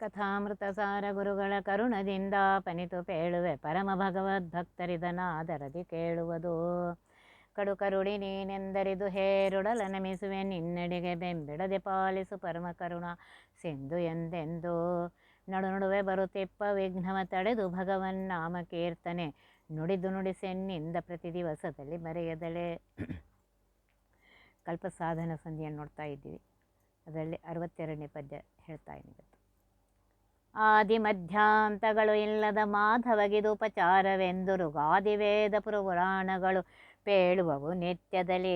ಕಥಾಮೃತ ಸಾರ ಗುರುಗಳ ಕರುಣದಿಂದ ಪನಿತು ಪೇಳುವೆ ಪರಮ ಭಗವದ್ಭಕ್ತರಿದನಾದರದಿ ಕೇಳುವುದು. ಕಡು ಕರುಡಿ ನೀನೆಂದರಿದು ಹೇರುಡಲ ನಮಿಸುವೆ ನಿನ್ನಡೆಗೆ ಬೆಂಬಿಡದೆ ಪಾಲಿಸು ಪರಮ ಕರುಣ ಸಿಂಧು ಎಂದೆಂದು. ನಡು ನಡುವೆ ಬರುತ್ತಿಪ್ಪ ವಿಘ್ನವ ತಡೆದು ಭಗವನ್ ನಾಮ ಕೀರ್ತನೆ ನುಡಿದು ನುಡಿಸೆನ್ನಿಂದ ಪ್ರತಿ ದಿವಸದಲ್ಲಿ ಮರೆಯದಲೆ ಕಲ್ಪ ಸಾಧನ ಸಂಧಿಯನ್ನು ನೋಡ್ತಾ ಇದ್ದೀವಿ. ಅದರಲ್ಲಿ ಅರವತ್ತೆರಡನೇ ಪದ್ಯ ಹೇಳ್ತಾ ಇದ್ದೀನಿ. ಆದಿ ಮಧ್ಯಾಂತಗಳು ಇಲ್ಲದ ಮಾಧವಗಿದು ವೇದ ಪುರಾಣಗಳು ಪೇಳುವವು ನಿತ್ಯದಲ್ಲಿ.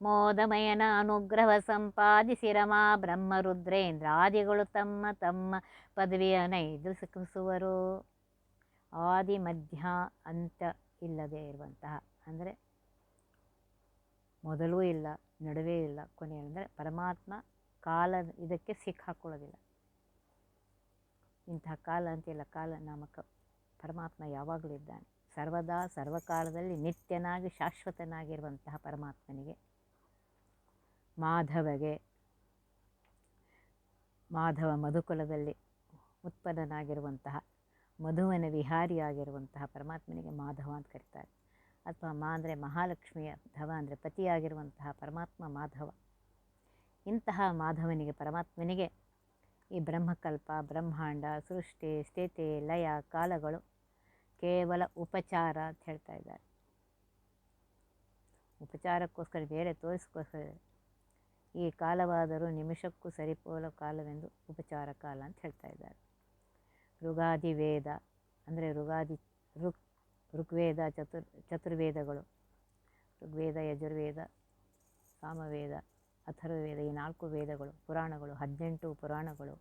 ಮೋದಮಯನ ಅನುಗ್ರಹ ಸಂಪಾದಿಸಿ ರಮಾ ಬ್ರಹ್ಮ ರುದ್ರೇಂದ್ರಾದಿಗಳು ತಮ್ಮ ತಮ್ಮ ಪದವಿಯ ನೈದುಸುವರು ಆದಿ ಮಧ್ಯ ಅಂತ ಇಲ್ಲದೆ ಇರುವಂತಹ ಅಂದರೆ ಮೊದಲೂ ಇಲ್ಲ, ನಡುವೆ ಇಲ್ಲ ಕೊನೆ ಅಂದರೆ ಪರಮಾತ್ಮ ಕಾಲ ಇದಕ್ಕೆ ಸಿಕ್ಕಾಕೊಳ್ಳೋದಿಲ್ಲ. ಇಂತಹ ಕಾಲ ಅಂತಿಲ್ಲ ಕಾಲ ನಾಮಕ ಪರಮಾತ್ಮ ಯಾವಾಗಲೂ ಇದ್ದಾನೆ. ಸರ್ವದಾ ಸರ್ವಕಾಲದಲ್ಲಿ ನಿತ್ಯನಾಗಿ ಶಾಶ್ವತನಾಗಿರುವಂತಹ ಪರಮಾತ್ಮನಿಗೆ, ಮಾಧವಗೆ, ಮಾಧವ ಮಧುಕುಲದಲ್ಲಿ ಉತ್ಪನ್ನನಾಗಿರುವಂತಹ, ಮಧುವನ ವಿಹಾರಿಯಾಗಿರುವಂತಹ ಪರಮಾತ್ಮನಿಗೆ ಮಾಧವ ಅಂತ ಕರೀತಾರೆ. ಅಥವಾ ಮಾ ಅಂದರೆ ಮಹಾಲಕ್ಷ್ಮಿಯ ಧವ ಅಂದರೆ ಪತಿಯಾಗಿರುವಂತಹ ಪರಮಾತ್ಮ ಮಾಧವ. ಇಂತಹ ಮಾಧವನಿಗೆ ಪರಮಾತ್ಮನಿಗೆ ಈ ಬ್ರಹ್ಮಕಲ್ಪ, ಬ್ರಹ್ಮಾಂಡ, ಸೃಷ್ಟಿ, ಸ್ಥಿತಿ, ಲಯ, ಕಾಲಗಳು ಕೇವಲ ಉಪಚಾರ ಅಂತ ಹೇಳ್ತಾ ಇದ್ದಾರೆ. ಉಪಚಾರಕ್ಕೋಸ್ಕರ ಬೇರೆ ತೋರಿಸ್ಕೋಸ್ಕರ ಈ ಕಾಲವಾದರೂ ನಿಮಿಷಕ್ಕೂ ಸರಿಪೋಲ ಕಾಲವೆಂದು ಉಪಚಾರ ಕಾಲ ಅಂತ ಹೇಳ್ತಾ ಇದ್ದಾರೆ. ಋಗಾದಿ ವೇದ ಅಂದರೆ ಋಗಾದಿ ಋಕ್ ಋಗ್ವೇದ ಚತುರ್ ಚತುರ್ವೇದಗಳು. ಋಗ್ವೇದ, ಯಜುರ್ವೇದ ಸಾಮವೇದ ಅಥರ್ವವೇದ ಈ ನಾಲ್ಕು ವೇದಗಳು, ಪುರಾಣಗಳು, ಹದಿನೆಂಟು ಪುರಾಣಗಳು,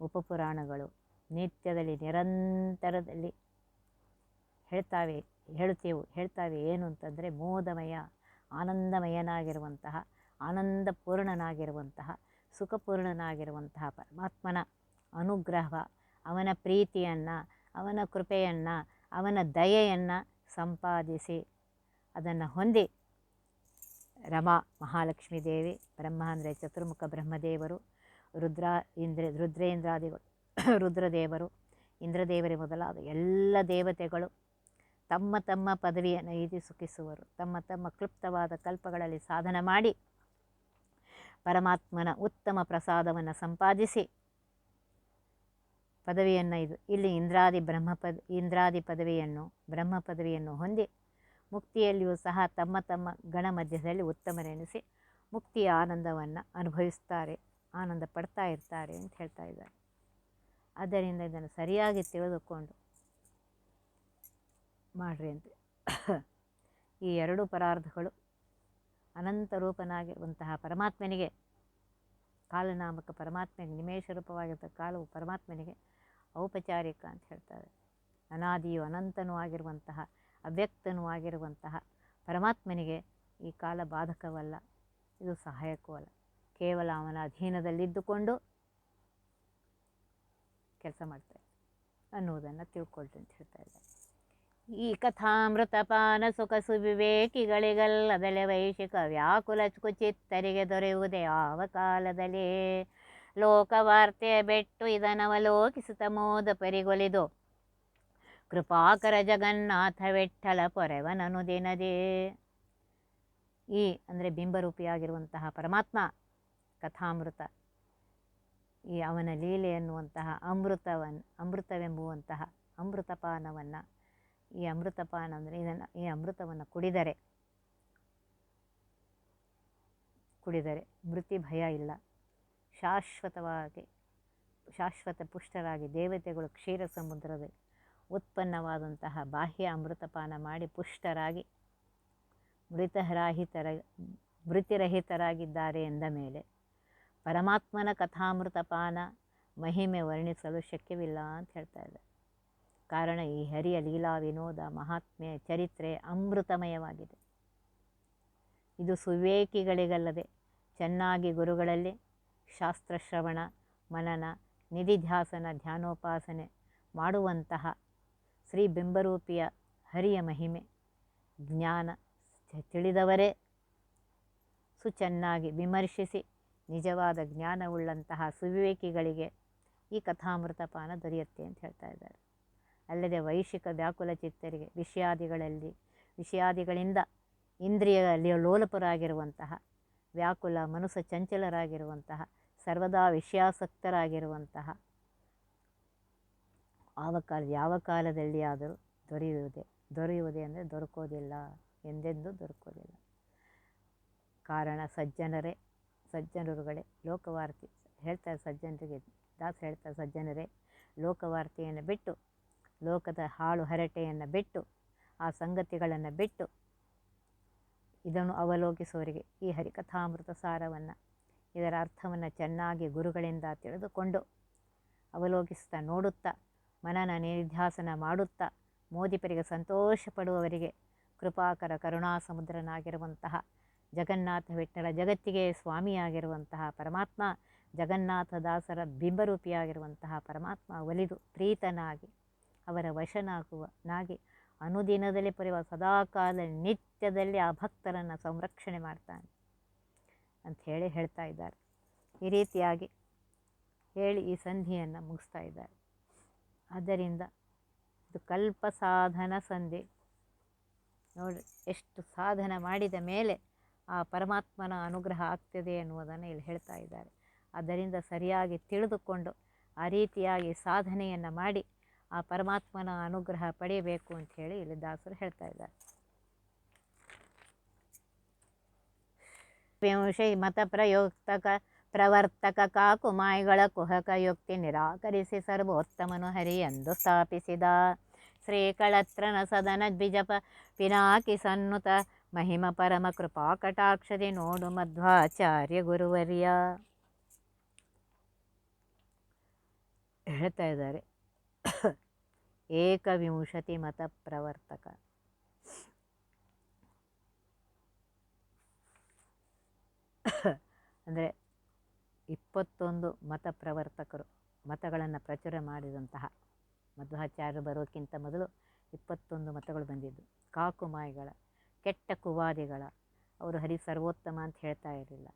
ಉಪಪುರಾಣಗಳು ನಿತ್ಯದಲ್ಲಿ, ನಿರಂತರದಲ್ಲಿ ಹೇಳ್ತಾವೆ ಹೇಳ್ತೇವು ಹೇಳ್ತಾವೆ ಏನು ಅಂತಂದರೆ ಮೋದಮಯ, ಆನಂದಮಯನಾಗಿರುವಂತಹ, ಆನಂದಪೂರ್ಣನಾಗಿರುವಂತಹ, ಸುಖಪೂರ್ಣನಾಗಿರುವಂತಹ ಪರಮಾತ್ಮನ ಅನುಗ್ರಹ, ಅವನ ಪ್ರೀತಿಯನ್ನು, ಅವನ ಕೃಪೆಯನ್ನು, ಅವನ ದಯೆಯನ್ನು ಸಂಪಾದಿಸಿ ಅದನ್ನು ಹೊಂದಿ ರಮಾ ಮಹಾಲಕ್ಷ್ಮೀ ದೇವಿ, ಬ್ರಹ್ಮ ಅಂದರೆ ಚತುರ್ಮುಖ ಬ್ರಹ್ಮದೇವರು, ರುದ್ರ ಇಂದ್ರ, ರುದ್ರೇಂದ್ರಾದಿಗಳು, ರುದ್ರದೇವರು, ಇಂದ್ರದೇವರೇ ಮೊದಲಾದ ಎಲ್ಲ ದೇವತೆಗಳು ತಮ್ಮ ತಮ್ಮ ಪದವಿಯನ್ನು ಈದಿ ಸುಖಿಸುವರು. ತಮ್ಮ ತಮ್ಮ ಕ್ಲುಪ್ತವಾದ ಕಲ್ಪಗಳಲ್ಲಿ ಸಾಧನ ಮಾಡಿ ಪರಮಾತ್ಮನ ಉತ್ತಮ ಪ್ರಸಾದವನ್ನು ಸಂಪಾದಿಸಿ ಪದವಿಯನ್ನು ಇದು ಇಲ್ಲಿ ಇಂದ್ರಾದಿ ಬ್ರಹ್ಮ ಪದ ಇಂದ್ರಾದಿ ಪದವಿಯನ್ನು, ಬ್ರಹ್ಮ ಪದವಿಯನ್ನು ಹೊಂದಿ ಮುಕ್ತಿಯಲ್ಲಿಯೂ ಸಹ ತಮ್ಮ ತಮ್ಮ ಗಣ ಮಧ್ಯದಲ್ಲಿ ಉತ್ತಮರೆನಿಸಿ ಮುಕ್ತಿಯ ಆನಂದವನ್ನು ಅನುಭವಿಸ್ತಾರೆ, ಆನಂದ ಪಡ್ತಾ ಇರ್ತಾರೆ ಅಂತ ಹೇಳ್ತಾ ಇದ್ದಾರೆ. ಆದ್ದರಿಂದ ಇದನ್ನು ಸರಿಯಾಗಿ ತಿಳಿದುಕೊಂಡು ಮಾಡ್ರಿ ಅಂತ. ಈ ಎರಡು ಪರಾರ್ಧಗಳು ಅನಂತ ರೂಪನಾಗಿರುವಂತಹ ಪರಮಾತ್ಮನಿಗೆ, ಕಾಲನಾಮಕ ಪರಮಾತ್ಮನಿಗೆ ನಿಮೇಶ ರೂಪವಾಗಿದ್ದ ಕಾಲವು ಪರಮಾತ್ಮನಿಗೆ ಔಪಚಾರಿಕ ಅಂತ ಹೇಳ್ತಾರೆ. ಅನಾದಿಯು ಅನಂತನೂ ಆಗಿರುವಂತಹ ಅವ್ಯಕ್ತನೂ ಆಗಿರುವಂತಹ ಪರಮಾತ್ಮನಿಗೆ ಈ ಕಾಲ ಬಾಧಕವಲ್ಲ, ಇದು ಸಹಾಯಕವೂ ಅಲ್ಲ. ಕೇವಲ ಅವನ ಅಧೀನದಲ್ಲಿದ್ದುಕೊಂಡು ಕೆಲಸ ಮಾಡ್ತಾರೆ ಅನ್ನುವುದನ್ನು ತಿಳ್ಕೊಳ್ತು ಅಂತ ಹೇಳ್ತಾ ಇದ್ದಾರೆ. ಈ ಕಥಾಮೃತಪಾನ ಸುಖ ಸುವಿವೇಕಿಗಳಿಗಲ್ಲದಲೆ ವೈಶಿಕ ವ್ಯಾಕುಲ ಕುಚಿತ್ತರಿಗೆ ದೊರೆಯುವುದೇ ಯಾವ ಕಾಲದಲ್ಲಿ? ಲೋಕವಾರ್ತೆಯ ಬೆಟ್ಟು ಇದನವಲೋಕಿಸುತ್ತ ಮೋದ ಪರಿಗೊಲಿದು ಕೃಪಾಕರ ಜಗನ್ನಾಥ ವೆಟ್ಟಲ ಪೊರೆವನನು ದಿನದೇ. ಈ ಅಂದರೆ ಬಿಂಬರೂಪಿಯಾಗಿರುವಂತಹ ಪರಮಾತ್ಮ ಕಥಾಮೃತ. ಈ ಅವನ ಲೀಲೆ ಎನ್ನುವಂತಹ ಅಮೃತವನ್, ಅಮೃತವೆಂಬುವಂತಹ ಅಮೃತಪಾನವನ್ನು ಈ ಅಮೃತಪಾನ ಅಂದರೆ ಇದನ್ನು ಈ ಅಮೃತವನ್ನು ಕುಡಿದರೆ. ಕುಡಿದರೆ ಮೃತಿ ಭಯ ಇಲ್ಲ. ಶಾಶ್ವತವಾಗಿ, ಶಾಶ್ವತ ಪುಷ್ಟರಾಗಿ ದೇವತೆಗಳು ಕ್ಷೀರ ಸಮುದ್ರದ ಉತ್ಪನ್ನವಾದಂತಹ ಬಾಹ್ಯ ಅಮೃತಪಾನ ಮಾಡಿ ಪುಷ್ಟರಾಗಿ ಮೃತರಾಹಿತರ, ಮೃತಿರಹಿತರಾಗಿದ್ದಾರೆ ಎಂದ ಮೇಲೆ ಪರಮಾತ್ಮನ ಕಥಾಮೃತಪಾನ ಮಹಿಮೆ ವರ್ಣಿಸಲು ಶಕ್ಯವಿಲ್ಲ ಅಂತ ಹೇಳ್ತಾ ಇದ್ದಾರೆ. ಕಾರಣ ಈ ಹರಿಯ ಲೀಲಾ ವಿನೋದ ಮಹಾತ್ಮೆಯ ಚರಿತ್ರೆ ಅಮೃತಮಯವಾಗಿದೆ. ಇದು ಸುವೇಕಿಗಳಿಗಲ್ಲದೆ ಚೆನ್ನಾಗಿ ಗುರುಗಳಲ್ಲಿ ಶಾಸ್ತ್ರಶ್ರವಣ, ಮನನ, ನಿಧಿಧ್ಯಾಸನ, ಧ್ಯಾನೋಪಾಸನೆ ಮಾಡುವಂತಹ ಶ್ರೀ ಬಿಂಬರೂಪಿಯ ಹರಿಯ ಮಹಿಮೆ. ಜ್ಞಾನ ತಿಳಿದವರೇ. ಸುಚೆನ್ನಾಗಿ ವಿಮರ್ಶಿಸಿ ನಿಜವಾದ ಜ್ಞಾನವುಳ್ಳಂತಹ ಸುವಿವೇಕಿಗಳಿಗೆ ಈ ಕಥಾಮೃತಪಾನ ದೊರೆಯುತ್ತೆ ಅಂತ ಹೇಳ್ತಾ ಇದ್ದಾರೆ. ಅಲ್ಲದೆ ವೈಶಿಕ ವ್ಯಾಕುಲ ಚಿತ್ತರಿಗೆ ವಿಷಯಾದಿಗಳಲ್ಲಿ, ವಿಷಯಾದಿಗಳಿಂದ ಇಂದ್ರಿಯ ಲೋಲಪರಾಗಿರುವಂತಹ, ವ್ಯಾಕುಲ ಮನಸ್ಸು ಚಂಚಲರಾಗಿರುವಂತಹ, ಸರ್ವದಾ ವಿಷಯಾಸಕ್ತರಾಗಿರುವಂತಹ ಆವ ಕಾಲ, ಯಾವ ಕಾಲದಲ್ಲಿ ಆದರೂ ದೊರೆಯುವುದೇ ದೊರೆಯುವುದೇ ಅಂದರೆ ದೊರಕೋದಿಲ್ಲ, ಎಂದೆಂದೂ ದೊರಕೋದಿಲ್ಲ. ಕಾರಣ ಸಜ್ಜನರೇ, ಸಜ್ಜನರುಗಳೇ, ಲೋಕವಾರ್ತಿ ಹೇಳ್ತಾರೆ ಸಜ್ಜನರಿಗೆ, ದಾಸ ಹೇಳ್ತಾರೆ ಸಜ್ಜನರೇ, ಲೋಕವಾರ್ತೆಯನ್ನು ಬಿಟ್ಟು, ಲೋಕದ ಹಾಳು ಹರಟೆಯನ್ನು ಬಿಟ್ಟು, ಆ ಸಂಗತಿಗಳನ್ನು ಬಿಟ್ಟು, ಇದನ್ನು ಅವಲೋಕಿಸುವವರಿಗೆ ಈ ಹರಿಕಥಾಮೃತ ಸಾರವನ್ನು, ಇದರ ಅರ್ಥವನ್ನು ಚೆನ್ನಾಗಿ ಗುರುಗಳಿಂದ ತಿಳಿದುಕೊಂಡು ಅವಲೋಕಿಸ್ತಾ ನೋಡುತ್ತಾ ಮನನ ನಿಧ್ಯಾಸನ ಮಾಡುತ್ತಾ ಮೋದಿಪರಿಗೆ ಸಂತೋಷ ಪಡುವವರಿಗೆ ಕೃಪಾಕರ ಕರುಣಾ ಸಮುದ್ರನಾಗಿರುವಂತಹ ಜಗನ್ನಾಥ ವಿಠ್ಠಲ ಜಗತ್ತಿಗೆ ಸ್ವಾಮಿಯಾಗಿರುವಂತಹ ಪರಮಾತ್ಮ, ಜಗನ್ನಾಥ ದಾಸರ ಬಿಂಬರೂಪಿಯಾಗಿರುವಂತಹ ಪರಮಾತ್ಮ ಒಲಿದು ಪ್ರೀತನಾಗಿ ಅವರ ವಶನಾಗುವ ನಾಗಿ ಅನುದಿನದಲ್ಲಿ ಪಡೆಯುವ ಸದಾಕಾಲ ನಿತ್ಯದಲ್ಲಿ ಆ ಭಕ್ತರನ್ನು ಸಂರಕ್ಷಣೆ ಮಾಡ್ತಾನೆ ಅಂತ ಹೇಳಿ ಹೇಳ್ತಾ ಇದ್ದಾರೆ. ಈ ರೀತಿಯಾಗಿ ಹೇಳಿ ಈ ಸಂಧಿಯನ್ನು ಮುಗಿಸ್ತಾ ಇದ್ದಾರೆ. ಆದ್ದರಿಂದ ಇದು ಕಲ್ಪ ಸಾಧನ ಸಂಧಿ. ನೋಡಿ ಎಷ್ಟು ಸಾಧನ ಮಾಡಿದ ಮೇಲೆ ಆ ಪರಮಾತ್ಮನ ಅನುಗ್ರಹ ಆಗ್ತದೆ ಎನ್ನುವುದನ್ನು ಇಲ್ಲಿ ಹೇಳ್ತಾ ಇದ್ದಾರೆ. ಅದರಿಂದ ಸರಿಯಾಗಿ ತಿಳಿದುಕೊಂಡು ಆ ರೀತಿಯಾಗಿ ಸಾಧನೆಯನ್ನು ಮಾಡಿ ಆ ಪರಮಾತ್ಮನ ಅನುಗ್ರಹ ಪಡೆಯಬೇಕು ಅಂತ ಹೇಳಿ ಇಲ್ಲಿ ದಾಸರು ಹೇಳ್ತಾ ಇದ್ದಾರೆ. ವಿಂಶೈ ಮತ ಪ್ರಯೋಕ್ತಕ ಪ್ರವರ್ತಕ ಕಾಕುಮಾಯಿಗಳ ಕುಹಕ ಯುಕ್ತಿ ನಿರಾಕರಿಸಿ ಸರ್ವೋತ್ತಮನು ಎಂದು ಸ್ಥಾಪಿಸಿದ. ಶ್ರೀಕಳತ್ರನ ಸದನ ದ್ವಿಜಪ ಪಿನಾಕಿ ಸನ್ನುತ ಮಹಿಮ ಪರಮ ಕೃಪಾ ಕಟಾಕ್ಷದಿ ನೋಡು ಮಧ್ವಾಚಾರ್ಯ ಗುರುವರ್ಯ. ಹೇಳ್ತಾ ಇದ್ದಾರೆ. ಏಕವಿಂಶತಿ ಮತ ಪ್ರವರ್ತಕ. ಅಂದರೆ ಇಪ್ಪತ್ತೊಂದು ಮತ ಪ್ರವರ್ತಕರು ಮತಗಳನ್ನು ಪ್ರಚುರ ಮಾಡಿದಂತಹ ಮಧ್ವಾಚಾರ್ಯರು ಬರೋಕ್ಕಿಂತ ಮೊದಲು ಇಪ್ಪತ್ತೊಂದು ಮತಗಳು ಬಂದಿದ್ದು. ಕಾಕುಮಾಯಿಗಳ, ಕೆಟ್ಟ ಕುವಾದಿಗಳ, ಅವರು ಹರಿ ಸರ್ವೋತ್ತಮ ಅಂತ ಹೇಳ್ತಾ ಇರಲಿಲ್ಲ.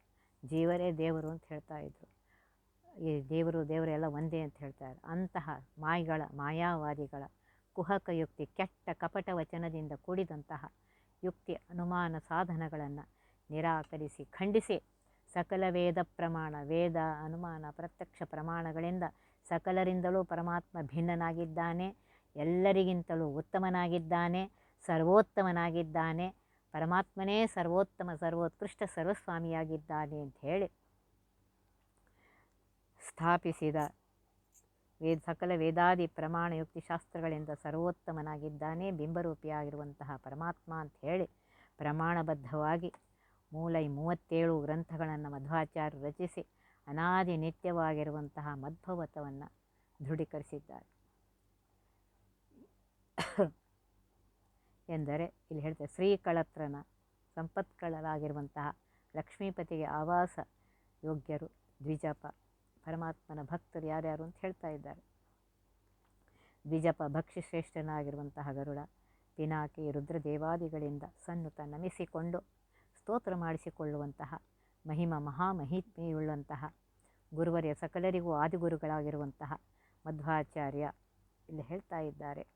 ಜೀವರೇ ದೇವರು ಅಂತ ಹೇಳ್ತಾ ಇದ್ದರು ಈ ದೇವರು, ದೇವರೆಲ್ಲ ಒಂದೇ ಅಂತ ಹೇಳ್ತಾರೆ ಅಂತಹ ಮಾಯಿಗಳ, ಮಾಯಾವಾದಿಗಳ ಕುಹಕ ಯುಕ್ತಿ, ಕೆಟ್ಟ ಕಪಟ ವಚನದಿಂದ ಕೂಡಿದಂತಹ ಯುಕ್ತಿ, ಅನುಮಾನ ಸಾಧನಗಳನ್ನು ನಿರಾಕರಿಸಿ, ಖಂಡಿಸಿ ಸಕಲ ವೇದ ಪ್ರಮಾಣ, ವೇದ ಅನುಮಾನ, ಪ್ರತ್ಯಕ್ಷ ಪ್ರಮಾಣಗಳಿಂದ ಸಕಲರಿಂದಲೂ ಪರಮಾತ್ಮ ಭಿನ್ನನಾಗಿದ್ದಾನೆ, ಎಲ್ಲರಿಗಿಂತಲೂ ಉತ್ತಮನಾಗಿದ್ದಾನೆ, ಸರ್ವೋತ್ತಮನಾಗಿದ್ದಾನೆ, ಪರಮಾತ್ಮನೇ ಸರ್ವೋತ್ತಮ, ಸರ್ವೋತ್ಕೃಷ್ಟ, ಸರ್ವಸ್ವಾಮಿಯಾಗಿದ್ದಾನೆ ಅಂತ ಹೇಳಿ ಸ್ಥಾಪಿಸಿದ ವೇದ, ಸಕಲ ವೇದಾದಿ ಪ್ರಮಾಣ ಯುಕ್ತಿ ಶಾಸ್ತ್ರಗಳಿಂದ ಸರ್ವೋತ್ತಮನಾಗಿದ್ದಾನೆ, ಬಿಂಬರೂಪಿಯಾಗಿರುವಂತಹ ಪರಮಾತ್ಮ ಅಂತ ಹೇಳಿ ಪ್ರಮಾಣಬದ್ಧವಾಗಿ ಮೂಲ ಈ ಮೂವತ್ತೇಳು ಗ್ರಂಥಗಳನ್ನು ಮಧ್ವಾಚಾರ್ಯರು ರಚಿಸಿ ಅನಾದಿ ನಿತ್ಯವಾಗಿರುವಂತಹ ಮಧ್ವವತವನ್ನು ದೃಢೀಕರಿಸಿದ್ದಾರೆ. ಎಂದರೆ ಇಲ್ಲಿ ಹೇಳ್ತಾರೆ ಶ್ರೀಕಳತ್ರನ ಸಂಪತ್ಕಳರಾಗಿರುವಂತಹ ಲಕ್ಷ್ಮೀಪತಿಗೆ ಆವಾಸ ಯೋಗ್ಯರು ದ್ವಿಜಪ, ಪರಮಾತ್ಮನ ಭಕ್ತರು ಯಾರ್ಯಾರು ಅಂತ ಹೇಳ್ತಾ ಇದ್ದಾರೆ. ದ್ವಿಜಪ ಭಕ್ಷ್ಯಶ್ರೇಷ್ಠನಾಗಿರುವಂತಹ ಗರುಡ, ಪಿನಾಕಿ ರುದ್ರದೇವಾದಿಗಳಿಂದ ಸನ್ನುತ ನಮಿಸಿಕೊಂಡು ಸ್ತೋತ್ರ ಮಾಡಿಸಿಕೊಳ್ಳುವಂತಹ ಮಹಿಮ ಮಹಾಮಹಿಮೆಯುಳ್ಳಂತಹ ಗುರುವರ್ಯ ಸಕಲರಿಗೂ ಆದಿಗುರುಗಳಾಗಿರುವಂತಹ ಮಧ್ವಾಚಾರ್ಯ ಇಲ್ಲಿ ಹೇಳ್ತಾ ಇದ್ದಾರೆ.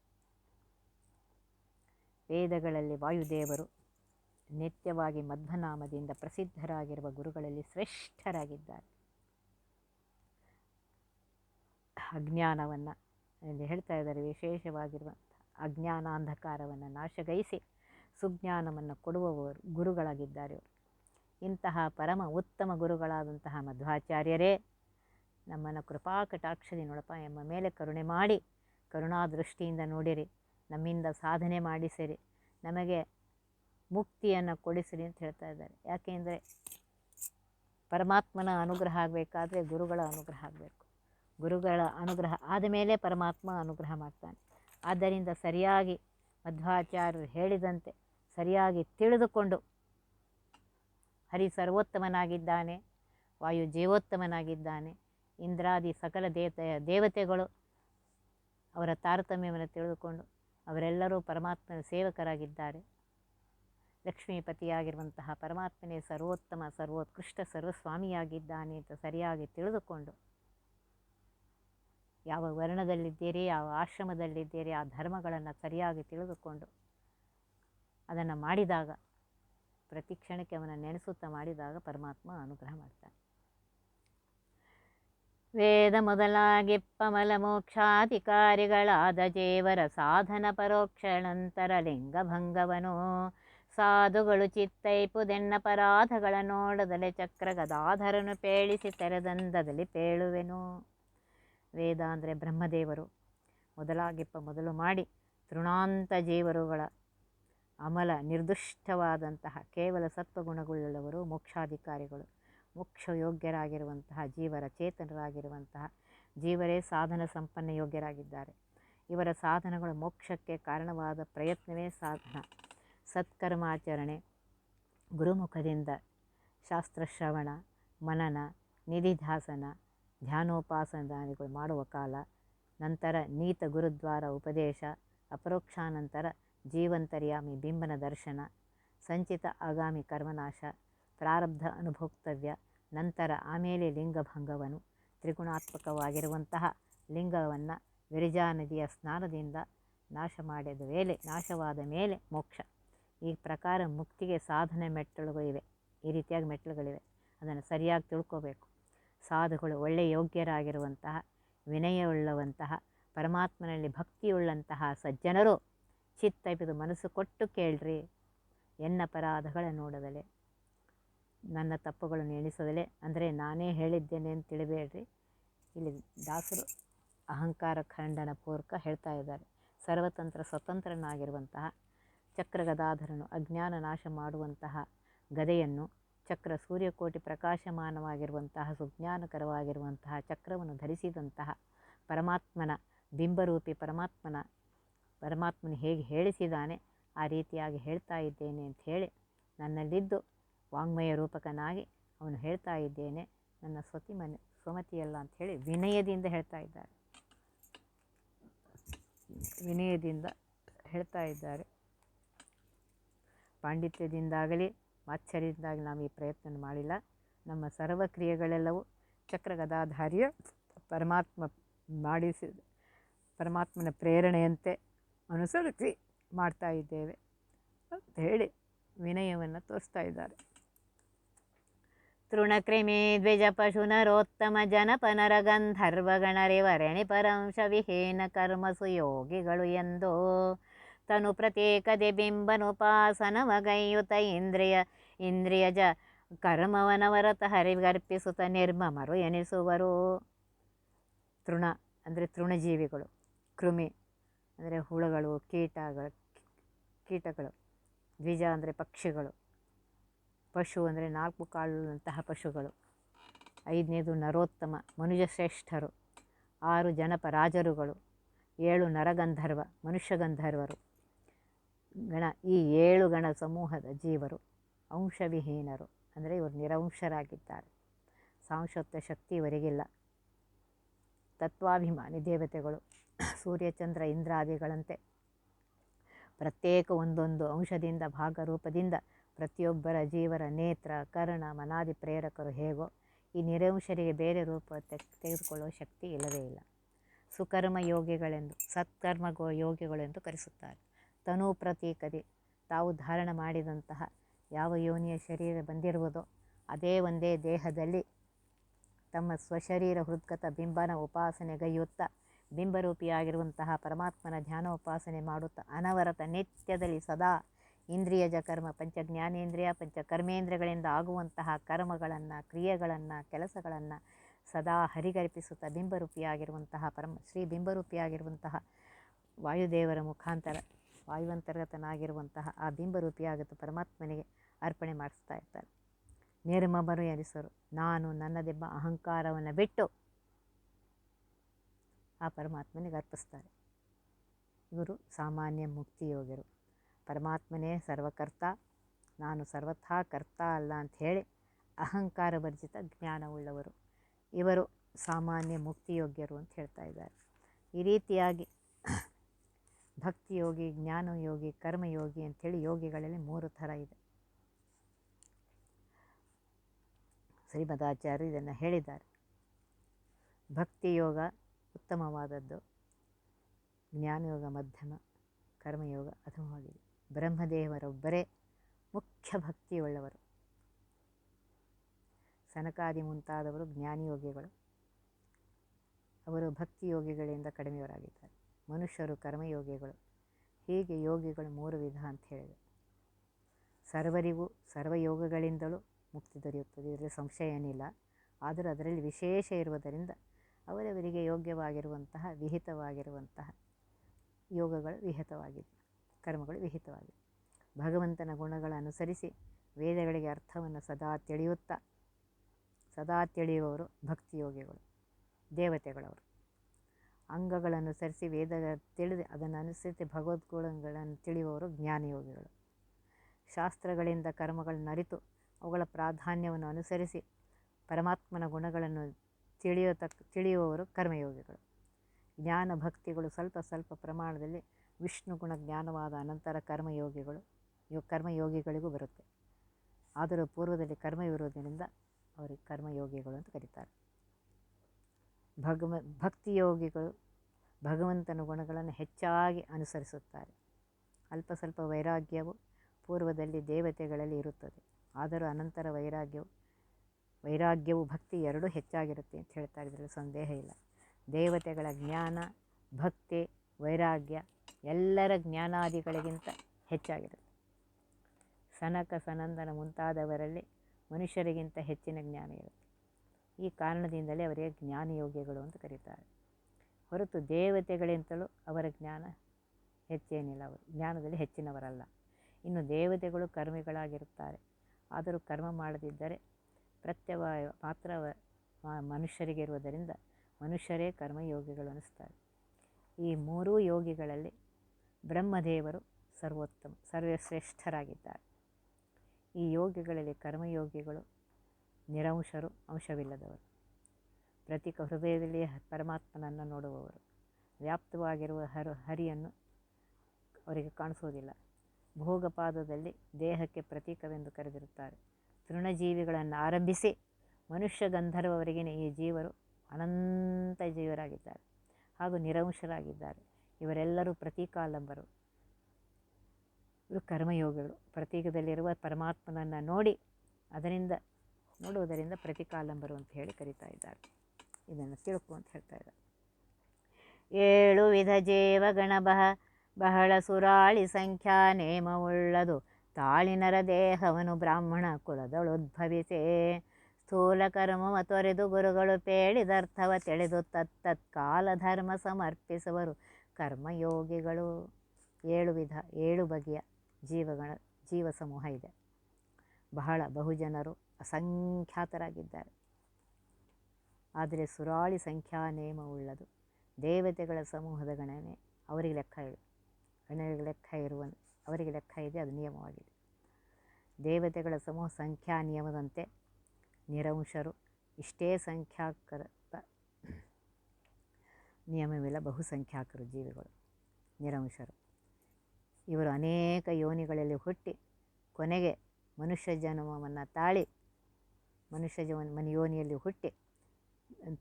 ವೇದಗಳಲ್ಲಿ ವಾಯುದೇವರು ನಿತ್ಯವಾಗಿ ಮಧ್ವನಾಮದಿಂದ ಪ್ರಸಿದ್ಧರಾಗಿರುವ ಗುರುಗಳಲ್ಲಿ ಶ್ರೇಷ್ಠರಾಗಿದ್ದಾರೆ. ಅಜ್ಞಾನವನ್ನು ಇಲ್ಲಿ ಹೇಳ್ತಾ ಇದ್ದಾರೆ. ವಿಶೇಷವಾಗಿರುವಂಥ ಅಜ್ಞಾನ ಅಂಧಕಾರವನ್ನು ನಾಶಗೈಸಿ ಸುಜ್ಞಾನವನ್ನು ಕೊಡುವವರು ಗುರುಗಳಾಗಿದ್ದಾರೆ. ಅವರು ಇಂತಹ ಪರಮ ಉತ್ತಮ ಗುರುಗಳಾದಂತಹ ಮಧ್ವಾಚಾರ್ಯರೇ, ನಮ್ಮನ್ನು ಕೃಪಾ ಕಟಾಕ್ಷದಿ ನೋಡಪ್ಪ ಎಂಬ ಮೇಲೆ ಕರುಣೆ ಮಾಡಿ, ಕರುಣಾದೃಷ್ಟಿಯಿಂದ ನೋಡಿರಿ, ನಮ್ಮಿಂದ ಸಾಧನೆ ಮಾಡಿಸಿರಿ, ನಮಗೆ ಮುಕ್ತಿಯನ್ನು ಕೊಡಿಸಿರಿ ಅಂತ ಹೇಳ್ತಾ ಇದ್ದಾರೆ. ಯಾಕೆಂದರೆ ಪರಮಾತ್ಮನ ಅನುಗ್ರಹ ಆಗಬೇಕಾದ್ರೆ ಗುರುಗಳ ಅನುಗ್ರಹ ಆಗಬೇಕು. ಗುರುಗಳ ಅನುಗ್ರಹ ಆದ ಮೇಲೆ ಪರಮಾತ್ಮ ಅನುಗ್ರಹ ಮಾಡ್ತಾನೆ. ಆದ್ದರಿಂದ ಸರಿಯಾಗಿ ಮಧ್ವಾಚಾರ್ಯರು ಹೇಳಿದಂತೆ ಸರಿಯಾಗಿ ತಿಳಿದುಕೊಂಡು ಹರಿ ಸರ್ವೋತ್ತಮನಾಗಿದ್ದಾನೆ, ವಾಯು ಜೀವೋತ್ತಮನಾಗಿದ್ದಾನೆ, ಇಂದ್ರಾದಿ ಸಕಲ ದೇವತೆಯ ದೇವತೆಗಳು ಅವರ ತಾರತಮ್ಯವನ್ನು ತಿಳಿದುಕೊಂಡು ಅವರೆಲ್ಲರೂ ಪರಮಾತ್ಮನ ಸೇವಕರಾಗಿದ್ದಾರೆ. ಲಕ್ಷ್ಮೀಪತಿಯಾಗಿರುವಂತಹ ಪರಮಾತ್ಮನೇ ಸರ್ವೋತ್ತಮ, ಸರ್ವೋತ್ಕೃಷ್ಟ, ಸರ್ವಸ್ವಾಮಿಯಾಗಿದ್ದಾನೆ ಅಂತ ಸರಿಯಾಗಿ ತಿಳಿದುಕೊಂಡು ಯಾವ ವರ್ಣದಲ್ಲಿದ್ದೀರಿ, ಯಾವ ಆಶ್ರಮದಲ್ಲಿದ್ದೀರಿ, ಆ ಧರ್ಮಗಳನ್ನು ಸರಿಯಾಗಿ ತಿಳಿದುಕೊಂಡು ಅದನ್ನು ಮಾಡಿದಾಗ, ಪ್ರತಿ ಕ್ಷಣಕ್ಕೆ ಅವನ ನೆನೆಸುತ್ತಾ ಮಾಡಿದಾಗ ಪರಮಾತ್ಮ ಅನುಗ್ರಹ ಮಾಡ್ತಾನೆ. ವೇದ ಮೊದಲಾಗಿಪ್ಪಮಲ ಮೋಕ್ಷಾಧಿಕಾರಿಗಳಾದ ಜೇವರ ಸಾಧನ ಪರೋಕ್ಷಣಂತರ ಲಿಂಗಭಂಗವನು. ಸಾಧುಗಳು ಚಿತ್ತೈಪುದೆನ್ನ ಪರಾಧಗಳ ನೋಡದಲೆ ಚಕ್ರ ಗದಾಧರನು ಪೇಳಿಸಿ ತೆರೆದಂದದಲ್ಲಿ ಪೇಳುವೆನು. ವೇದ ಅಂದರೆ ಬ್ರಹ್ಮದೇವರು. ಮೊದಲಾಗಿಪ್ಪ ಮೊದಲು ಮಾಡಿ ತೃಣಾಂತ ಜೀವರುಗಳ ಅಮಲ ನಿರ್ದುಷ್ಟವಾದಂತಹ ಕೇವಲ ಸತ್ವಗುಣಗಳುಳ್ಳವರು ಮೋಕ್ಷಾಧಿಕಾರಿಗಳು. ಮೋಕ್ಷ ಯೋಗ್ಯರಾಗಿರುವಂತಹ ಜೀವರ ಚೇತನರಾಗಿರುವಂತಹ ಜೀವರೇ ಸಾಧನ ಸಂಪನ್ನ ಯೋಗ್ಯರಾಗಿದ್ದಾರೆ. ಇವರ ಸಾಧನಗಳು ಮೋಕ್ಷಕ್ಕೆ ಕಾರಣವಾದ ಪ್ರಯತ್ನವೇ ಸಾಧನ. ಸತ್ಕರ್ಮಾಚರಣೆ, ಗುರುಮುಖದಿಂದ ಶಾಸ್ತ್ರಶ್ರವಣ, ಮನನ ನಿಧಿಧಾಸನ ಧ್ಯಾನೋಪಾಸನಾದಿಗಳು ಮಾಡುವ ಕಾಲ, ನಂತರ ನೀತ ಗುರುದ್ವಾರ ಉಪದೇಶ, ಅಪರೋಕ್ಷಾನಂತರ ಜೀವಂತರ್ಯಾಮಿ ಬಿಂಬನ ದರ್ಶನ, ಸಂಚಿತ ಆಗಾಮಿ ಕರ್ಮನಾಶ, ಪ್ರಾರಬ್ಧ ಅನುಭೋಕ್ತವ್ಯ, ನಂತರ ಆಮೇಲೆ ಲಿಂಗಭಂಗವನು, ತ್ರಿಗುಣಾತ್ಮಕವಾಗಿರುವಂತಹ ಲಿಂಗವನ್ನು ವಿರಜಾ ನದಿಯ ಸ್ನಾನದಿಂದ ನಾಶ ಮಾಡಿದ ವೇಳೆ ನಾಶವಾದ ಮೇಲೆ ಮೋಕ್ಷ. ಈ ಪ್ರಕಾರ ಮುಕ್ತಿಗೆ ಸಾಧನೆ ಮೆಟ್ಟಲುಗಳಿವೆ ಈ ರೀತಿಯಾಗಿ ಮೆಟ್ಟಲುಗಳಿವೆ. ಅದನ್ನು ಸರಿಯಾಗಿ ತಿಳ್ಕೋಬೇಕು. ಸಾಧುಗಳು ಒಳ್ಳೆಯ ಯೋಗ್ಯರಾಗಿರುವಂತಹ, ವಿನಯವುಳ್ಳವಂತಹ, ಪರಮಾತ್ಮನಲ್ಲಿ ಭಕ್ತಿಯುಳ್ಳಂತಹ ಸಜ್ಜನರು ಚಿತ್ತೈಪಿದು ಮನಸ್ಸು ಕೊಟ್ಟು ಕೇಳ್ರಿ. ಎನ್ನ ಅಪರಾಧಗಳ ನೋಡದಲೆ. ನನ್ನ ತಪ್ಪುಗಳನ್ನು ಎಣಿಸದಲೆ. ಅಂದರೆ ನಾನೇ ಹೇಳಿದ್ದೇನೆ ಅಂತ ತಿಳಿಬೇಡ್ರಿ. ಇಲ್ಲಿ ದಾಸರು ಅಹಂಕಾರ ಖಂಡನ ಪೂರ್ವಕ ಹೇಳ್ತಾ ಇದ್ದಾರೆ. ಸರ್ವತಂತ್ರ ಸ್ವತಂತ್ರನಾಗಿರುವಂತಹ ಚಕ್ರಗದಾಧರನು ಅಜ್ಞಾನ ನಾಶ ಮಾಡುವಂತಹ ಗದೆಯನ್ನು ಚಕ್ರ ಸೂರ್ಯಕೋಟಿ ಪ್ರಕಾಶಮಾನವಾಗಿರುವಂತಹ ಸುಜ್ಞಾನಕರವಾಗಿರುವಂತಹ ಚಕ್ರವನ್ನು ಧರಿಸಿದಂತಹ ಪರಮಾತ್ಮನ ಬಿಂಬರೂಪಿ ಪರಮಾತ್ಮನ ಪರಮಾತ್ಮನ ಹೇಗೆ ಹೇಳಿಸಿದ್ದಾನೆ, ಆ ರೀತಿಯಾಗಿ ಹೇಳ್ತಾ ಇದ್ದೇನೆ ಅಂತ ಹೇಳಿ ನನ್ನಲ್ಲಿದ್ದು ವಾಂಗ್ಮಯ ರೂಪಕನಾಗಿ ಅವನು ಹೇಳ್ತಾ ಇದ್ದೇನೆ, ನನ್ನ ಸ್ವತಿ ಮನೆ ಸ್ವಮತಿಯಲ್ಲ ಅಂತ ಹೇಳಿ ವಿನಯದಿಂದ ಹೇಳ್ತಾ ಇದ್ದಾರೆ. ವಿನಯದಿಂದ ಹೇಳ್ತಾ ಇದ್ದಾರೆ. ಪಾಂಡಿತ್ಯದಿಂದಾಗಲಿ, ಮಾತ್ಸರ್ಯದಿಂದಾಗಲಿ ನಾವು ಈ ಪ್ರಯತ್ನ ಮಾಡಿಲ್ಲ. ನಮ್ಮ ಸರ್ವ ಕ್ರಿಯೆಗಳೆಲ್ಲವೂ ಚಕ್ರಗದಾಧಾರಿಯ ಪರಮಾತ್ಮ ಮಾಡಿಸಿದ ಪರಮಾತ್ಮನ ಪ್ರೇರಣೆಯಂತೆ ಅನುಸರಿಸಿ ಮಾಡ್ತಾ ಇದ್ದೇವೆ. ಅಂತ ಹೇಳಿ ವಿನಯವನ್ನು ತೋರಿಸ್ತಾ ಇದ್ದಾರೆ. ತೃಣಕ್ರಿಮಿ ದ್ವಿಜ ಪಶು ನರೋತ್ತಮ ಜನಪನರ ಗಂಧರ್ವಗಣರೆ ವರಣಿ ಪರಂಶ ವಿಹೀನ ಕರ್ಮಸು ಯೋಗಿಗಳು ಎಂದು. ತನು ಪ್ರತ್ಯೇಕದೆ ಬಿಂಬನುಪಾಸನವಗೈಯುತ ಇಂದ್ರಿಯ ಇಂದ್ರಿಯಜ ಕರ್ಮವನವರತ ಹರಿಗರ್ಪಿಸುತ್ತ ನಿರ್ಮಮರು ಎನಿಸುವರು. ತೃಣ ಅಂದರೆ ತೃಣಜೀವಿಗಳು, ಕೃಮಿ. ಅಂದರೆ ಹುಳುಗಳು, ಕೀಟಗಳು ಕೀಟಗಳು ದ್ವಿಜ ಅಂದರೆ ಪಕ್ಷಿಗಳು, ಪಶು ಅಂದರೆ ನಾಲ್ಕು ಕಾಳುಗಳಂತಹ ಪಶುಗಳು, ಐದನೇದು ನರೋತ್ತಮ ಮನುಜ ಶ್ರೇಷ್ಠರು ಆರು ಜನಪ ರಾಜರುಗಳು, ಏಳು ನರಗಂಧರ್ವ ಮನುಷ್ಯ ಗಂಧರ್ವರು ಗಣ, ಈ ಏಳು ಗಣ ಸಮೂಹದ ಜೀವರು ಅಂಶವಿಹೀನರು ಅಂದರೆ ಇವರು ನಿರವಂಶರಾಗಿದ್ದಾರೆ ಸಾಂಶತ್ವ ಶಕ್ತಿ ಇವರಿಗಿಲ್ಲ. ತತ್ವಾಭಿಮಾನಿ ದೇವತೆಗಳು ಸೂರ್ಯಚಂದ್ರ ಇಂದ್ರಾದಿಗಳಂತೆ. ಪ್ರತ್ಯೇಕ ಒಂದೊಂದು ಅಂಶದಿಂದ ಭಾಗರೂಪದಿಂದ ಪ್ರತಿಯೊಬ್ಬರ ಜೀವರ ನೇತ್ರ, ಕರ್ಣ, ಮನಾದಿ ಪ್ರೇರಕರು ಹೇಗೋ ಈ ನಿರಂಶರಿಗೆ ಬೇರೆ ರೂಪ ತೆಗ್- ತೆಗೆದುಕೊಳ್ಳುವ ಶಕ್ತಿ ಇಲ್ಲವೇ ಇಲ್ಲ. ಸುಕರ್ಮ ಯೋಗಿಗಳೆಂದು, ಸತ್ಕರ್ಮ ಯೋಗಿಗಳೆಂದು ಕರೆಸುತ್ತಾರೆ. ತನು ಪ್ರತೀಕದಿ, ತಾವು ಧಾರಣ ಮಾಡಿದಂತಹ ಯಾವ ಯೋನಿಯ ಶರೀರ ಬಂದಿರುವುದೋ ಅದೇ ಒಂದೇ ದೇಹದಲ್ಲಿ ತಮ್ಮ ಸ್ವಶರೀರ ಹೃದ್ಗತ ಬಿಂಬನ ಉಪಾಸನೆಗೈಯುತ್ತಾ ಬಿಂಬರೂಪಿಯಾಗಿರುವಂತಹ ಪರಮಾತ್ಮನ ಧ್ಯಾನೋಪಾಸನೆ ಮಾಡುತ್ತಾ ಅನವರತ ನಿತ್ಯದಲ್ಲಿ ಸದಾ ಇಂದ್ರಿಯಜ ಕರ್ಮ ಪಂಚ ಜ್ಞಾನೇಂದ್ರಿಯ ಪಂಚ ಕರ್ಮೇಂದ್ರಿಯಗಳಿಂದ ಆಗುವಂತಹ ಕರ್ಮಗಳನ್ನು, ಕ್ರಿಯೆಗಳನ್ನು, ಕೆಲಸಗಳನ್ನು ಸದಾ ಹರಿಗರ್ಪಿಸುತ್ತಾ ಬಿಂಬರೂಪಿಯಾಗಿರುವಂತಹ ಪರಮ, ಶ್ರೀ ಬಿಂಬರೂಪಿಯಾಗಿರುವಂತಹ ವಾಯುದೇವರ ಮುಖಾಂತರ ವಾಯುವಂತರ್ಗತನಾಗಿರುವಂತಹ ಆ ಬಿಂಬರೂಪಿಯಾಗುತ್ತ ಪರಮಾತ್ಮನಿಗೆ ಅರ್ಪಣೆ ಮಾಡಿಸ್ತಾ ಇರ್ತಾರೆ. ನಿರ್ಮಮರು ಎನಿಸರು. ನಾನು ನನ್ನದೆಂಬ ಅಹಂಕಾರವನ್ನು ಬಿಟ್ಟು ಆ ಪರಮಾತ್ಮನಿಗೆ ಅರ್ಪಿಸ್ತಾರೆ. ಇವರು ಸಾಮಾನ್ಯ ಮುಕ್ತಿಯೋಗ್ಯರು ಪರಮಾತ್ಮನೇ ಸರ್ವಕರ್ತ, ನಾನು ಸರ್ವಥಾ ಕರ್ತ ಅಲ್ಲ ಅಂತ ಹೇಳಿ ಅಹಂಕಾರ ವರ್ಜಿತ ಜ್ಞಾನವುಳ್ಳವರು. ಇವರು ಸಾಮಾನ್ಯ ಮುಕ್ತಿಯೋಗ್ಯರು ಅಂತ ಹೇಳ್ತಾ ಇದ್ದಾರೆ. ಈ ರೀತಿಯಾಗಿ ಭಕ್ತಿಯೋಗಿ, ಜ್ಞಾನಯೋಗಿ, ಕರ್ಮಯೋಗಿ ಅಂಥೇಳಿ ಯೋಗಿಗಳಲ್ಲಿ ಮೂರು ಥರ ಇದೆ. ಶ್ರೀಮದಾಚಾರ್ಯರು ಇದನ್ನು ಹೇಳಿದ್ದಾರೆ. ಭಕ್ತಿ ಯೋಗ ಉತ್ತಮವಾದದ್ದು. ಜ್ಞಾನಯೋಗ, ಮಧ್ಯಮ, ಕರ್ಮಯೋಗ ಅಧಮವಾಗಿದೆ. ಬ್ರಹ್ಮದೇವರೊಬ್ಬರೇ ಮುಖ್ಯ ಭಕ್ತಿಯುಳ್ಳವರು. ಸನಕಾದಿ ಮುಂತಾದವರು ಜ್ಞಾನಯೋಗಿಗಳು. ಅವರು ಭಕ್ತಿ ಯೋಗಿಗಳಿಂದ ಕಡಿಮೆಯವರಾಗಿದ್ದಾರೆ. ಮನುಷ್ಯರು ಕರ್ಮಯೋಗಿಗಳು. ಹೀಗೆ ಯೋಗಿಗಳು ಮೂರು ವಿಧ ಅಂತ ಹೇಳಿದೆ. ಸರ್ವರಿಗೂ ಸರ್ವಯೋಗಗಳಿಂದಲೂ ಮುಕ್ತಿ ದೊರೆಯುತ್ತದೆ. ಇದರಲ್ಲಿ ಸಂಶಯ ಏನಿಲ್ಲ. ಆದರೂ ಅದರಲ್ಲಿ ವಿಶೇಷ ಇರುವುದರಿಂದ ಅವರವರಿಗೆ ಯೋಗ್ಯವಾಗಿರುವಂತಹ ವಿಹಿತವಾಗಿರುವಂತಹ ಯೋಗಗಳು ವಿಹಿತವಾಗಿದೆ ಕರ್ಮಗಳು ವಿಹಿತವಾಗಿದೆ ಭಗವಂತನ ಗುಣಗಳ ಅನುಸರಿಸಿ ವೇದಗಳಿಗೆ ಅರ್ಥವನ್ನು ಸದಾ ತಿಳಿಯುತ್ತಾ, ಸದಾ ತಿಳಿಯುವವರು ಭಕ್ತಿಯೋಗಿಗಳು ದೇವತೆಗಳವರು. ಅಂಗಗಳನ್ನು ಸರಿಸಿ ವೇದ ತಿಳಿದು ಅದನ್ನು ಅನುಸರಿಸಿ ಭಗವದ್ಗುಣಗಳನ್ನು ತಿಳಿಯುವವರು ಜ್ಞಾನಯೋಗಿಗಳು ಶಾಸ್ತ್ರಗಳಿಂದ ಕರ್ಮಗಳನ್ನು ಅರಿತು ಅವುಗಳ ಪ್ರಾಧಾನ್ಯವನ್ನು ಅನುಸರಿಸಿ ಪರಮಾತ್ಮನ ಗುಣಗಳನ್ನು ತಿಳಿಯತಕ್ಕ ತಿಳಿಯುವವರು ಕರ್ಮಯೋಗಿಗಳು. ಜ್ಞಾನ ಭಕ್ತಿಗಳು ಸ್ವಲ್ಪ ಸ್ವಲ್ಪ ಪ್ರಮಾಣದಲ್ಲಿ ವಿಷ್ಣು ಗುಣ ಜ್ಞಾನವಾದ ಅನಂತರ ಕರ್ಮಯೋಗಿಗಳು ಇವು ಕರ್ಮಯೋಗಿಗಳಿಗೂ ಬರುತ್ತೆ. ಆದರೂ ಪೂರ್ವದಲ್ಲಿ ಕರ್ಮವಿರುವುದರಿಂದ ಅವರಿಗೆ ಕರ್ಮಯೋಗಿಗಳು ಅಂತ ಕರೀತಾರೆ. ಭಗವ, ಭಕ್ತಿಯೋಗಿಗಳು ಭಗವಂತನ ಗುಣಗಳನ್ನು ಹೆಚ್ಚಾಗಿ ಅನುಸರಿಸುತ್ತಾರೆ. ಅಲ್ಪ ಸ್ವಲ್ಪ ವೈರಾಗ್ಯವು ಪೂರ್ವದಲ್ಲಿ ದೇವತೆಗಳಲ್ಲಿ ಇರುತ್ತದೆ. ಆದರೂ ಅನಂತರ ವೈರಾಗ್ಯವು ವೈರಾಗ್ಯವು ಭಕ್ತಿ ಎರಡೂ ಹೆಚ್ಚಾಗಿರುತ್ತೆ ಅಂತ ಹೇಳ್ತಾ ಇದ್ರಲ್ಲಿ ಸಂದೇಹ ಇಲ್ಲ. ದೇವತೆಗಳ ಜ್ಞಾನ, ಭಕ್ತಿ, ವೈರಾಗ್ಯ ಎಲ್ಲರ ಜ್ಞಾನಾದಿಗಳಿಗಿಂತ ಹೆಚ್ಚಾಗಿರುತ್ತೆ. ಸನಕ ಸನಂದನ ಮುಂತಾದವರಲ್ಲಿ ಮನುಷ್ಯರಿಗಿಂತ ಹೆಚ್ಚಿನ ಜ್ಞಾನ ಇರುತ್ತೆ. ಈ ಕಾರಣದಿಂದಲೇ ಅವರಿಗೆ ಜ್ಞಾನಯೋಗಿಗಳು ಅಂತ ಕರೀತಾರೆ. ಹೊರತು ದೇವತೆಗಳಿಂತಲೂ ಅವರ ಜ್ಞಾನ ಹೆಚ್ಚೇನಿಲ್ಲ ಅವರು. ಜ್ಞಾನದಲ್ಲಿ ಹೆಚ್ಚಿನವರಲ್ಲ. ಇನ್ನು ದೇವತೆಗಳು ಕರ್ಮಿಗಳಾಗಿರುತ್ತಾರೆ. ಆದರೂ ಕರ್ಮ ಮಾಡದಿದ್ದರೆ ಪ್ರತ್ಯವಾಯ ಪಾತ್ರವ ಮನುಷ್ಯರಿಗೆ ಇರುವುದರಿಂದ ಮನುಷ್ಯರೇ ಕರ್ಮಯೋಗಿಗಳು ಅನ್ನಿಸ್ತಾರೆ. ಈ ಮೂರೂ ಯೋಗಿಗಳಲ್ಲಿ ಬ್ರಹ್ಮದೇವರು ಸರ್ವೋತ್ತಮ, ಸರ್ವಶ್ರೇಷ್ಠರಾಗಿದ್ದಾರೆ. ಈ ಯೋಗಿಗಳಲ್ಲಿ ಕರ್ಮಯೋಗಿಗಳು ನಿರಂಶರು, ಅಂಶವಿಲ್ಲದವರು. ಪ್ರತಿ ಹೃದಯದಲ್ಲಿ ಪರಮಾತ್ಮನನ್ನು ನೋಡುವವರು. ವ್ಯಾಪ್ತವಾಗಿರುವ ಹರ, ಹರಿಯನ್ನು ಅವರಿಗೆ ಕಾಣಿಸುವುದಿಲ್ಲ. ಭೋಗಪಾದದಲ್ಲಿ ದೇಹಕ್ಕೆ ಪ್ರತೀಕವೆಂದು ಕರೆದಿರುತ್ತಾರೆ. ತೃಣಜೀವಿಗಳನ್ನು ಆರಂಭಿಸಿ ಮನುಷ್ಯ ಗಂಧರ್ವವರೆಗಿನ ಈ ಜೀವರು ಅನಂತ ಜೀವರಾಗಿದ್ದಾರೆ ಹಾಗೂ ನಿರಂಶರಾಗಿದ್ದಾರೆ. ಇವರೆಲ್ಲರೂ ಪ್ರತೀಕಾಲಂಬರು. ಇವರು ಕರ್ಮಯೋಗಿಗಳು. ಪ್ರತೀಕದಲ್ಲಿರುವ ಪರಮಾತ್ಮನನ್ನು ನೋಡಿ ಅದರಿಂದ ನೋಡುವುದರಿಂದ ಪ್ರತಿಕಾಲಂಬರು ಅಂತ ಹೇಳಿ ಕರೀತಾ ಇದ್ದಾರೆ. ಇದನ್ನು ತಿಳ್ಕು ಅಂತ ಹೇಳ್ತಾ ಇದ್ದಾರೆ. ಏಳು ವಿಧ ಜೀವಗಣ ಬಹ ಬಹಳ ಸುರಾಳಿ ಸಂಖ್ಯಾ ನೇಮವುಳ್ಳದು. ತಾಳಿನರ ದೇಹವನು ಬ್ರಾಹ್ಮಣ ಕುಲದಳುದ್ಭವಿಸೆ ಸ್ಥೂಲ ಕರ್ಮವ ತೊರೆದು ಗುರುಗಳು ಪೇಳಿದರ್ಥವ ತಿಳಿದು ತತ್ತತ್ ಕಾಲ ಧರ್ಮ ಸಮರ್ಪಿಸುವರು ಕರ್ಮಯೋಗಿಗಳು. ಏಳು ವಿಧ, ಏಳು ಬಗೆಯ ಜೀವಗಣ ಜೀವ ಸಮೂಹ ಇದೆ. ಬಹಳ ಬಹುಜನರು ಅಸಂಖ್ಯಾತರಾಗಿದ್ದಾರೆ. ಆದರೆ ಸುರಾಳಿ ಸಂಖ್ಯಾ ನೇಮವುಳ್ಳದು ದೇವತೆಗಳ ಸಮೂಹದ ಗಣನೆ, ಅವರಿಗೆ ಲೆಕ್ಕ ಇದೆ ಗಣನೆಗೆ ಲೆಕ್ಕ ಇರುವ ಅವರಿಗೆ ಲೆಕ್ಕ ಇದೆ, ಅದು ನಿಯಮವಾಗಿದೆ. ದೇವತೆಗಳ ಸಮೂಹ ಸಂಖ್ಯಾ ನಿಯಮದಂತೆ ನಿರಂಶರು ಇಷ್ಟೇ ಸಂಖ್ಯಾಕರ ನಿಯಮವಿಲ್ಲ, ಬಹುಸಂಖ್ಯಾಕರು ಜೀವಿಗಳು, ನಿರಂಶರು. ಇವರು ಅನೇಕ ಯೋನಿಗಳಲ್ಲಿ ಹುಟ್ಟಿ ಕೊನೆಗೆ ಮನುಷ್ಯ ಜನ್ಮವನ್ನು ತಾಳಿ, ಮನುಷ್ಯ ಜೀವನ ಮನ, ಯೋನಿಯಲ್ಲಿ ಹುಟ್ಟಿ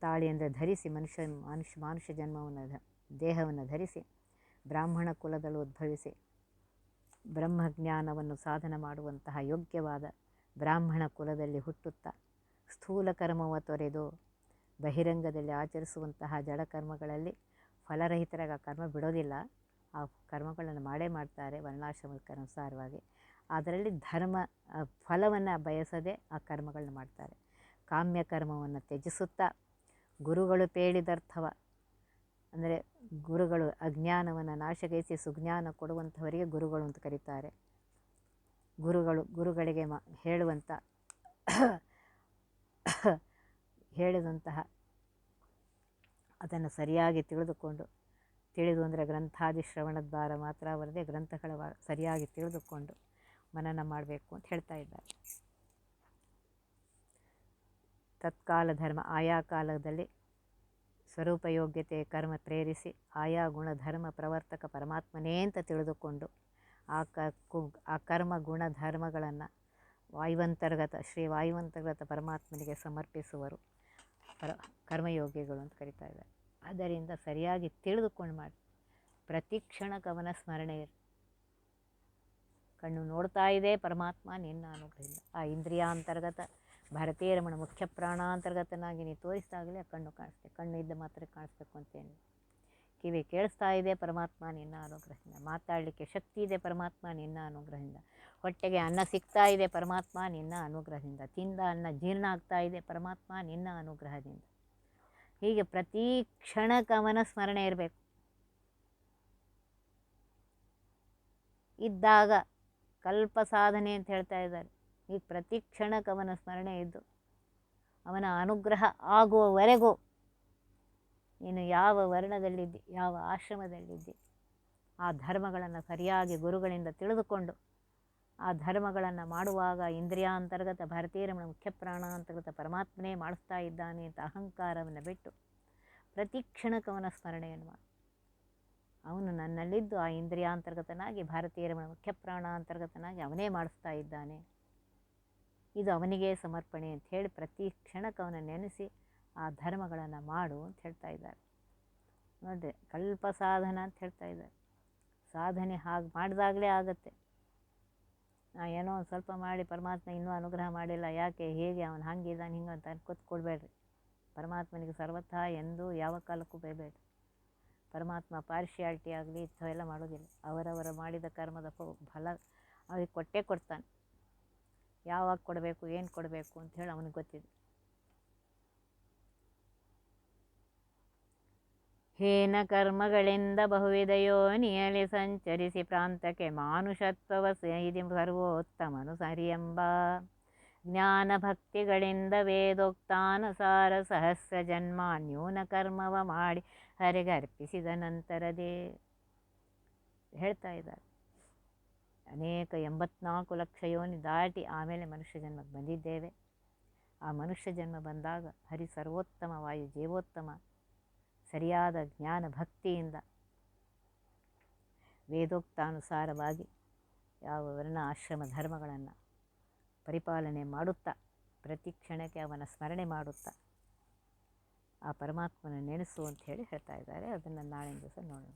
ತಾಳಿ ಅಂದರೆ ಧರಿಸಿ ಮನುಷ್ಯ ಮನುಷ್ಯ, ಮಾನುಷ್ಯ ಜನ್ಮವನ್ನು ದೇಹವನ್ನು ಧರಿಸಿ ಬ್ರಾಹ್ಮಣ ಕುಲದಲ್ಲಿ ಉದ್ಭವಿಸಿ ಬ್ರಹ್ಮಜ್ಞಾನವನ್ನು ಸಾಧನ ಮಾಡುವಂತಹ ಯೋಗ್ಯವಾದ ಬ್ರಾಹ್ಮಣ ಕುಲದಲ್ಲಿ ಹುಟ್ಟುತ್ತಾ ಸ್ಥೂಲ ಕರ್ಮವ ತೊರೆದು ಬಹಿರಂಗದಲ್ಲಿ ಆಚರಿಸುವಂತಹ ಜಡಕರ್ಮಗಳಲ್ಲಿ ಫಲರಹಿತರಾಗ ಕರ್ಮ ಬಿಡೋದಿಲ್ಲ. ಆ ಕರ್ಮಗಳನ್ನು ಮಾಡೇ ಮಾಡ್ತಾರೆ ವರ್ಣಾಶ್ರಮಕ್ಕೆ ಅನುಸಾರವಾಗಿ ಅದರಲ್ಲಿ ಧರ್ಮ ಫಲವನ್ನು ಬಯಸದೆ ಆ ಕರ್ಮಗಳನ್ನ ಮಾಡ್ತಾರೆ. ಕಾಮ್ಯ ಕರ್ಮವನ್ನು ತ್ಯಜಿಸುತ್ತಾ ಗುರುಗಳು ಪೇಳಿದರ್ಥವ ಅಂದರೆ ಗುರುಗಳು ಅಜ್ಞಾನವನ್ನು ನಾಶಗೈಸಿ ಸುಜ್ಞಾನ ಕೊಡುವಂಥವರಿಗೆ ಗುರುಗಳು ಅಂತ ಕರೀತಾರೆ. ಗುರುಗಳು, ಗುರುಗಳಿಗೆ ಮ, ಹೇಳುವಂಥ, ಹೇಳಿದಂತಹ, ಅದನ್ನು ಸರಿಯಾಗಿ ತಿಳಿದುಕೊಂಡು, ತಿಳಿದು ಅಂದರೆ ಗ್ರಂಥಾದಿ ಶ್ರವಣದ್ವಾರ ಮಾತ್ರ ಅವರದೇ ಗ್ರಂಥಗಳ ಸರಿಯಾಗಿ ತಿಳಿದುಕೊಂಡು ಮನನ ಮಾಡಬೇಕು ಅಂತ ಹೇಳ್ತಾ ಇದ್ದಾರೆ. ತತ್ಕಾಲ ಧರ್ಮ ಆಯಾ ಕಾಲದಲ್ಲಿ ಸ್ವರೂಪ ಯೋಗ್ಯತೆ ಕರ್ಮ ಪ್ರೇರಿಸಿ, ಆಯಾ ಗುಣ ಧರ್ಮ ಪ್ರವರ್ತಕ ಪರಮಾತ್ಮನೇ ಅಂತ ತಿಳಿದುಕೊಂಡು ಆ ಕ ಕು ಆ ಕರ್ಮ ಗುಣ ಧರ್ಮಗಳನ್ನು ವಾಯುವಂತರ್ಗತ, ಶ್ರೀ ವಾಯುವಂತರ್ಗತ ಪರಮಾತ್ಮನಿಗೆ ಸಮರ್ಪಿಸುವರು. ಪರ ಕರ್ಮಯೋಗಿಗಳು ಅಂತ ಕರಿತಾ ಇದ್ದಾರೆ. ಅದರಿಂದ ಸರಿಯಾಗಿ ತಿಳಿದುಕೊಂಡು ಮಾಡಿ. ಪ್ರತಿ ಕ್ಷಣ ಕವನ ಸ್ಮರಣೆ ಕಣ್ಣು ನೋಡ್ತಾ ಇದೆ ಪರಮಾತ್ಮ, ನಿನ್ನ ಅನುಗ್ರಹದಿಂದ. ಆ ಇಂದ್ರಿಯಾಂತರ್ಗತ ಭಾರತೀಯ ರಮಣ ಮುಖ್ಯ ಪ್ರಾಣಾಂತರ್ಗತನಾಗಿ ನೀ ತೋರಿಸಿದಾಗಲೇ ಕಣ್ಣು ಕಾಣಿಸ್ತೆ, ಕಣ್ಣು ಇದ್ದ ಮಾತ್ರ ಕಾಣಿಸ್ಬೇಕು ಅಂತೇನು ಕಿವಿ ಕೇಳಿಸ್ತಾ ಇದೆ ಪರಮಾತ್ಮ ನಿನ್ನ ಅನುಗ್ರಹದಿಂದ. ಮಾತಾಡಲಿಕ್ಕೆ ಶಕ್ತಿ ಇದೆ ಪರಮಾತ್ಮ ನಿನ್ನ ಅನುಗ್ರಹದಿಂದ. ಹೊಟ್ಟೆಗೆ ಅನ್ನ ಸಿಗ್ತಾ ಇದೆ ಪರಮಾತ್ಮ ನಿನ್ನ ಅನುಗ್ರಹದಿಂದ. ತಿಂದ ಅನ್ನ ಜೀರ್ಣ ಆಗ್ತಾ ಇದೆ ಪರಮಾತ್ಮ ನಿನ್ನ ಅನುಗ್ರಹದಿಂದ. ಹೀಗೆ ಪ್ರತಿ ಕ್ಷಣ ಕವನ ಸ್ಮರಣೆ ಇರಬೇಕು. ಇದ್ದಾಗ ಕಲ್ಪ ಸಾಧನೆ ಅಂತ ಹೇಳ್ತಾ ಇದ್ದಾರೆ. ಈಗ ಪ್ರತಿ ಕ್ಷಣಕ್ಕೆ ಕವನ ಸ್ಮರಣೆ ಇದ್ದು ಅವನ ಅನುಗ್ರಹ ಆಗುವವರೆಗೂ ನೀನು ಯಾವ ವರ್ಣದಲ್ಲಿದ್ದಿ, ಯಾವ ಆಶ್ರಮದಲ್ಲಿದ್ದಿ, ಆ ಧರ್ಮಗಳನ್ನು ಸರಿಯಾಗಿ ಗುರುಗಳಿಂದ ತಿಳಿದುಕೊಂಡು ಆ ಧರ್ಮಗಳನ್ನು ಮಾಡುವಾಗ ಇಂದ್ರಿಯಾಂತರ್ಗತ ಭಾರತೀಯ ರಮಣ ಮುಖ್ಯ ಪ್ರಾಣಾಂತರ್ಗತ ಪರಮಾತ್ಮನೇ ಮಾಡಿಸ್ತಾ ಇದ್ದಾನೆ ಅಂತ ಅಹಂಕಾರವನ್ನು ಬಿಟ್ಟು ಪ್ರತಿ ಕ್ಷಣಕವನ ಸ್ಮರಣೆಯನ್ನು ಮಾಡು. ಅವನು ನನ್ನಲ್ಲಿದ್ದು ಆ ಇಂದ್ರಿಯಾಂತರ್ಗತನಾಗಿ ಭಾರತೀಯ ರಮಣ ಮುಖ್ಯ ಪ್ರಾಣಾಂತರ್ಗತನಾಗಿ ಅವನೇ ಮಾಡಿಸ್ತಾ ಇದ್ದಾನೆ. ಇದು ಅವನಿಗೆ ಸಮರ್ಪಣೆ ಅಂತ ಹೇಳಿ ಪ್ರತಿ ಕ್ಷಣಕ್ಕವನ ನೆನೆಸಿ ಆ ಧರ್ಮಗಳನ್ನು ಮಾಡು ಅಂತ ಹೇಳ್ತಾ ಇದ್ದಾರೆ. ನೋಡಿರಿ, ಕಲ್ಪ ಸಾಧನ ಅಂತ ಹೇಳ್ತಾ ಇದ್ದಾರೆ. ಸಾಧನೆ ಹಾಗೆ ಮಾಡಿದಾಗಲೇ ಆಗುತ್ತೆ. ನಾ ಏನೋ ಒಂದು ಸ್ವಲ್ಪ ಮಾಡಿ ಪರಮಾತ್ಮ ಇನ್ನೂ ಅನುಗ್ರಹ ಮಾಡಿಲ್ಲ, ಯಾಕೆ, ಹೇಗೆ, ಅವನು ಹಂಗಿದ್ದಾನೆ ಹಿಂಗೆ ಅಂತ ಅನ್ಕೊತ್ ಕೊಡಬೇಡ್ರಿ. ಪರಮಾತ್ಮನಿಗೆ ಸರ್ವಥಾ ಎಂದೂ ಯಾವ ಕಾಲಕ್ಕೂ ಬೇಯಬೇಡ್ರಿ ಪರಮಾತ್ಮ ಪಾರ್ಶಿಯಾಲ್ಟಿ ಆಗಲಿ, ಇಂಥವೆಲ್ಲ ಮಾಡೋದಿಲ್ಲ. ಅವರವರ ಮಾಡಿದ ಕರ್ಮದ ಫಲ ಅವ್ರಿಗೆ ಕೊಟ್ಟೇ ಕೊಡ್ತಾನೆ. ಯಾವಾಗ ಕೊಡಬೇಕು, ಏನು ಕೊಡಬೇಕು ಅಂತ ಹೇಳಿ ಅವನಿಗೆ ಗೊತ್ತಿದೆ. ಹೇನ ಕರ್ಮಗಳಿಂದ ಬಹುವಿದೆಯೋ ನಿಯಲಿ ಸಂಚರಿಸಿ ಪ್ರಾಂತಕ್ಕೆ ಮಾನುಷತ್ವವ ಇದು ಸರ್ವೋತ್ತಮನು ಸರಿಯೆಂಬ. ಜ್ಞಾನ ಭಕ್ತಿಗಳಿಂದ ವೇದೋಕ್ತಾನುಸಾರ ಸಹಸ್ರ ಜನ್ಮ ನ್ಯೂನ ಕರ್ಮವ ಮಾಡಿ ಹರಿಗರ್ಪಿಸಿದ ನಂತರದೇ ಹೇಳ್ತಾ ಇದ್ದಾರೆ. ಅನೇಕ ಎಂಬತ್ನಾಲ್ಕು ಲಕ್ಷ ಯೋನಿ ದಾಟಿ ಆಮೇಲೆ ಮನುಷ್ಯ ಜನ್ಮಕ್ಕೆ ಬಂದಿದ್ದೇವೆ. ಆ ಮನುಷ್ಯ ಜನ್ಮ ಬಂದಾಗ ಹರಿ ಸರ್ವೋತ್ತಮ ವಾಯು ಜೀವೋತ್ತಮ, ಸರಿಯಾದ ಜ್ಞಾನ ಭಕ್ತಿಯಿಂದ ವೇದೋಕ್ತಾನುಸಾರವಾಗಿ ಯಾವ ವರ್ಣ ಆಶ್ರಮ ಧರ್ಮಗಳನ್ನು ಪರಿಪಾಲನೆ ಮಾಡುತ್ತಾ, ಪ್ರತಿ ಕ್ಷಣಕ್ಕೆ ಅವನ ಸ್ಮರಣೆ ಮಾಡುತ್ತಾ, ಆ ಪರಮಾತ್ಮನ ನೆನೆಸು ಅಂತ ಹೇಳಿ ಹೇಳ್ತಾ ಇದ್ದಾರೆ. ಅದನ್ನು ನಾಳಿನ ದಿವಸ ನೋಡೋಣ.